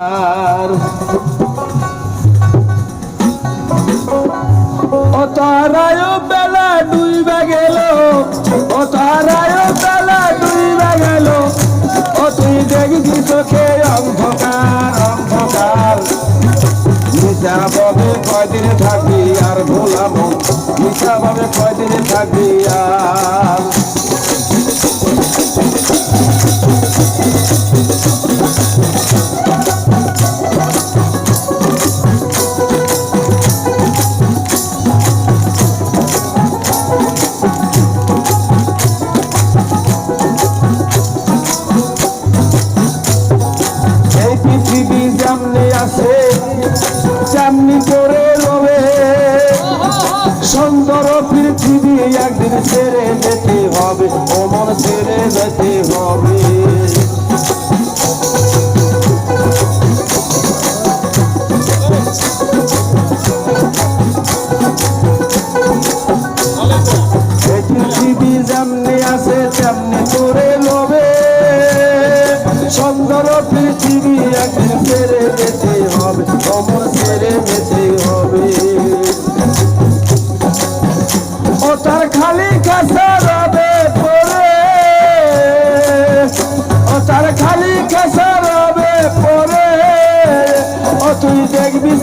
আর ও তারায় বেলা ডুইবা গেল ও তারায় বেলা ডুইবা গেল ও তুই দেখবি চোখে অন্ধকার অন্ধকার। মিশা ভাবে কয়দিন থাকবি আর ভোলাম মিশা ভাবে কয়দিন থাকবি আর পৃথিবী আসে চামনি করে রবে। সুন্দর পৃথিবী একদিন ছেড়ে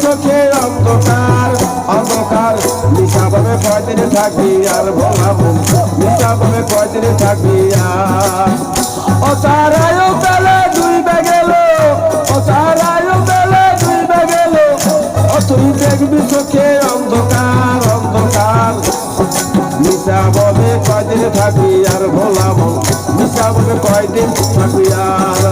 দেখবি চোখে অন্ধকার অন্ধকার। মিশা ভাবে কয়দিন থাকবি আর ভোলাবো মিশা ভাবে কয়দিন থাকবি আর। ও তার আয়ু বেলা দুইবে গেল ও তার আয়ু বেলা দুইবে গেল ও তুই দেখবি চোখে অন্ধকার অন্ধকার। মিশা ভাবে কয়দিন থাকবি আর ভোলাবো মিশা ভাবে কয়দিন থাকবি আর।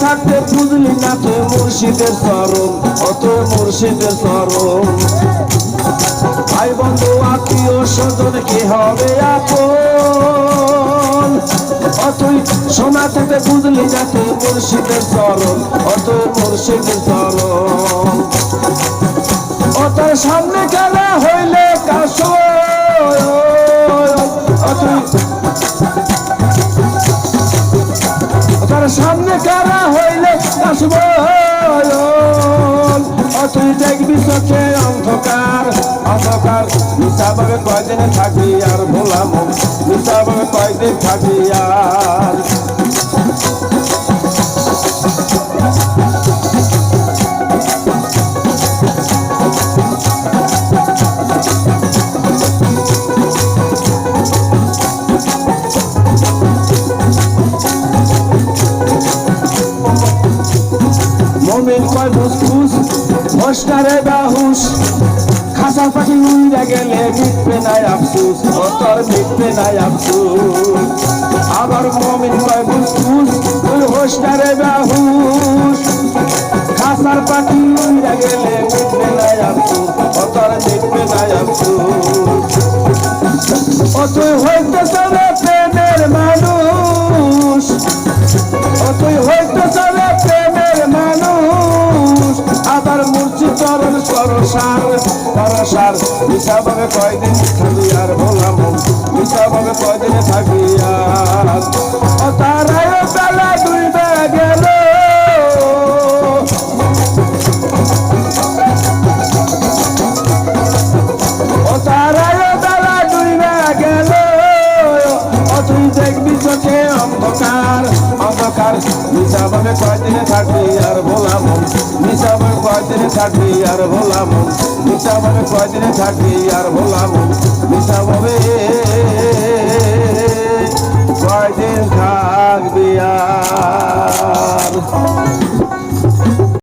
থাকতে বুঝলি না তো মুর্শিদের চরণ অত মুর্শিদের চরণ ভাই বন্ধু, আত্মীয় স্বজন, কে হবে আপন? অতই সময় থাকতে বুঝলি না তো মুর্শিদের চরণ অত মুর্শিদের চরণ ও তার সামনে খেলা সামনে কারা হইলে আসব? তুই দেখবি চোখে অন্ধকার। অন্ধকার। মিশাভাবে কয়দিন থাকবি আর ভোলাম। মিশাভাবে কয়দিন থাকবি আর কয় ফুসফুস হোস্টারে বাহুস খাসা পাখি উড়ে গেলে মিটবে নাই আফসুস ও তোর মিটবে নাই আফসুস। আবার মমিন কয় ফুসফুস ওই হোস্টারে বাহুস খাসার পাখি উড়ে গেলে মিটবে নাই আফসুস ও তোর মিটবে নাই আফসুস। ও হইতে চলে প্রেমের মানুষ। চরণ সরসার সরসার মিশাভাবে কয়দিন থাকি আর বললাম মিশাভাবে কয়দিন থাকি আর? ও তারায় বেলা দুইবে গেল চোখে অন্ধকার অন্ধকার। মিশাভাবে কয়দিনে থাকবি আর ভোলাম মিশাভাবে কয়দিনে থাকবি আর ভোলাম? মিশাভাবে কয়দিনে থাকবি আর ভোলাম? মন কয়দিন থাকবি